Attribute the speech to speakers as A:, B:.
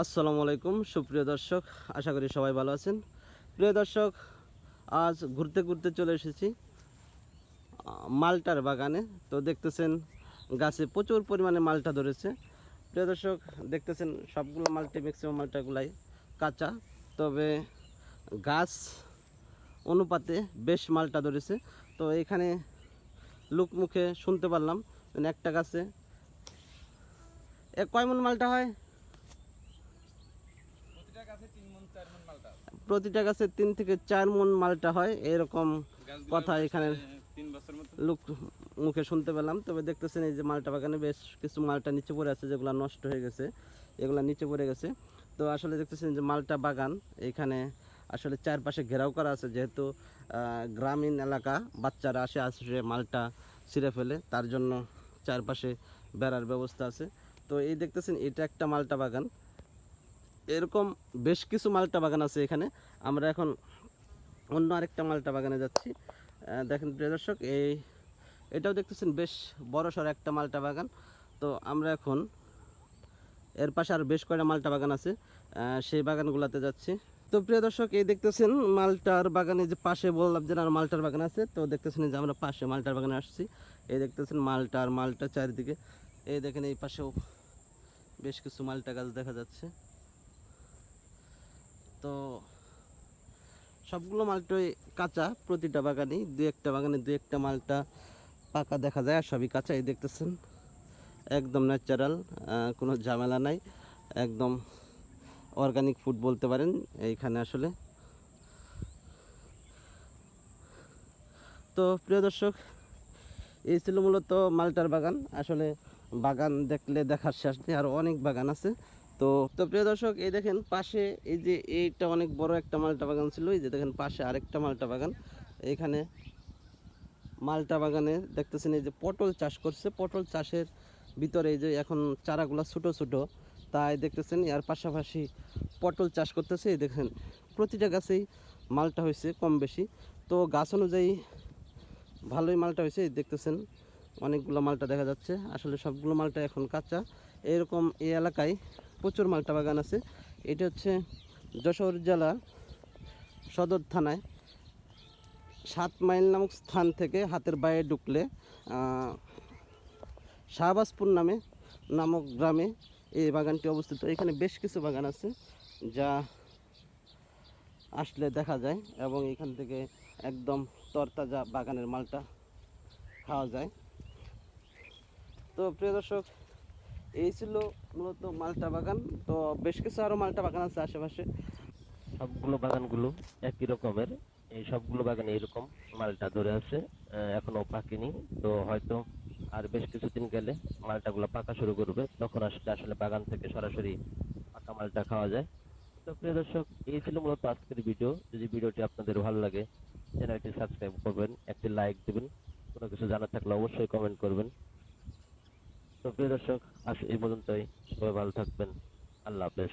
A: আসসালামু আলাইকুম, সুপ্রিয় দর্শক, আশা করি সবাই ভালো আছেন। প্রিয় দর্শক, আজ ঘুরতে ঘুরতে চলে এসেছি মালটার বাগানে। তো দেখতেছেন, গাছে প্রচুর পরিমাণে মালটা ধরেছে। প্রিয় দর্শক, দেখতেছেন, সবগুলো মালটা ম্যাক্সিমাম মালটাগুলাই কাঁচা। তবে গাছ অনুপাতে বেশ মালটা ধরেছে। তো এখানে লোক মুখে শুনতে পারলাম একটা গাছে এ কয় মন মালটা হয়
B: প্রতিটা গাছে তিন মন চার মন মালটা আছে।
A: প্রতিটা গাছে তিন থেকে চার মন মালটা হয়, এরকম কথা এখানে লোক মুখে শুনতে পেলাম। তবে দেখতেছেন এই যে মালটা বাগানে বেশ কিছু মালটা নিচে পড়ে আছে, যেগুলো নষ্ট হয়ে গেছে, এগুলো নিচে পড়ে গেছে। তো আসলে দেখতেছেন যে মালটা বাগান, এখানে আসলে চারপাশে ঘেরাও করা আছে, যেহেতু গ্রামীণ এলাকা, বাচ্চারা আসে আসে মালটা ছিঁড়ে ফেলে, তার জন্য চারপাশে বেড়ার ব্যবস্থা আছে। তো এই দেখতেছেন, এটা একটা মালটা বাগান। এরকম বেশ কিছু মালটা বাগান আছে এখানে। আমরা এখন অন্য আরেকটা মালটা বাগানে যাচ্ছি। দেখেন প্রিয় দর্শক, এই এটাও দেখতেছেন বেশ বড় সড়ো একটা মালটা বাগান। তো আমরা এখন এর পাশে আর বেশ কয়টা মালটা বাগান আছে সেই বাগানগুলোতে যাচ্ছি। তো প্রিয় দর্শক, এই দেখতেছেন মালটার বাগানে যে পাশে বললাম যে আর মালটার বাগান আছে, তো দেখতেছেন যে আমরা পাশে মালটার বাগানে আসছি। এই দেখতেছেন মালটা আর মালটা চারিদিকে। এই দেখেন এই পাশেও বেশ কিছু মালটা গাছ দেখা যাচ্ছে। তো সবগুলো মালটাই কাঁচা, প্রতিটা বাগানেই দু একটা বাগানে দু একটা মালটা পাকা দেখা যায় আর সবই কাঁচাই দেখতেছেন। একদম ন্যাচারাল কোনো ঝামেলা নাই। একদম অর্গানিক ফুড বলতে পারেন, এইখানে আসলে। তো প্রিয় দর্শক, এই ছিল মূলত মালটার বাগান। আসলে বাগান দেখলে দেখার শেষ নেই আরও অনেক বাগান আছে। তো তো প্রিয় দর্শক, এই দেখেন পাশে এই যে এইটা অনেক বড় একটা মালটা বাগান ছিল, এই যে দেখেন পাশে আরেকটা মালটা বাগান। এইখানে মালটা বাগানে দেখতেছেন এই যে পটল চাষ করছে। পটল চাষের ভিতরে এই যে এখন চারাগুলা ছোটো ছোটো, তাই দেখতেছেন এর পাশাপাশি পটল চাষ করতেছে। এই দেখেন প্রতিটা গাছেই মালটা হয়েছে কম বেশি। তো গাছ অনুযায়ী ভালোই মালটা হয়েছে দেখতেছেন অনেকগুলো মালটা দেখা যাচ্ছে। আসলে সবগুলো মালটা এখন কাঁচা। এরকম এই এলাকায় প্রচুর মালটা বাগান আছে। এটা হচ্ছে যশোর জেলার সদর থানায় সাত মাইল নামক স্থান থেকে হাতের বাইরে ঢুকলে শাহবাজপুর নামে নামক গ্রামে এই বাগানটি অবস্থিত। এখানে বেশ কিছু বাগান আছে যা আসলে দেখা যায় এবং এখান থেকে একদম তরতাজা বাগানের মালটা খাওয়া যায়। তো প্রিয় দর্শক এই ছিল মূলত মালটা বাগান। তো বেশ কিছু আরও মালটা বাগান আছে আশেপাশে।
C: সবগুলো বাগানগুলো একই রকমের। এই সবগুলো বাগানে এরকম মালটা ধরে আছে এখনও পাকেনি। তো হয়তো আর বেশ কিছুদিন গেলে মালটাগুলো পাকা শুরু করবে। তখন আসলে আসলে বাগান থেকে সরাসরি পাকা মালটা খাওয়া যায়। তো প্রিয় দর্শক, এই ছিল মূলত আজকের ভিডিও। যদি ভিডিওটি আপনাদের ভালো লাগে, চ্যানেলটি সাবস্ক্রাইব করবেন, একটি লাইক দিবেন। কোনো কিছু জানার থাকলে অবশ্যই কমেন্ট করবেন। তো প্রিয় দর্শক আজ এই পর্যন্তই সবাই ভালো থাকবেন আল্লাহ হাফেজ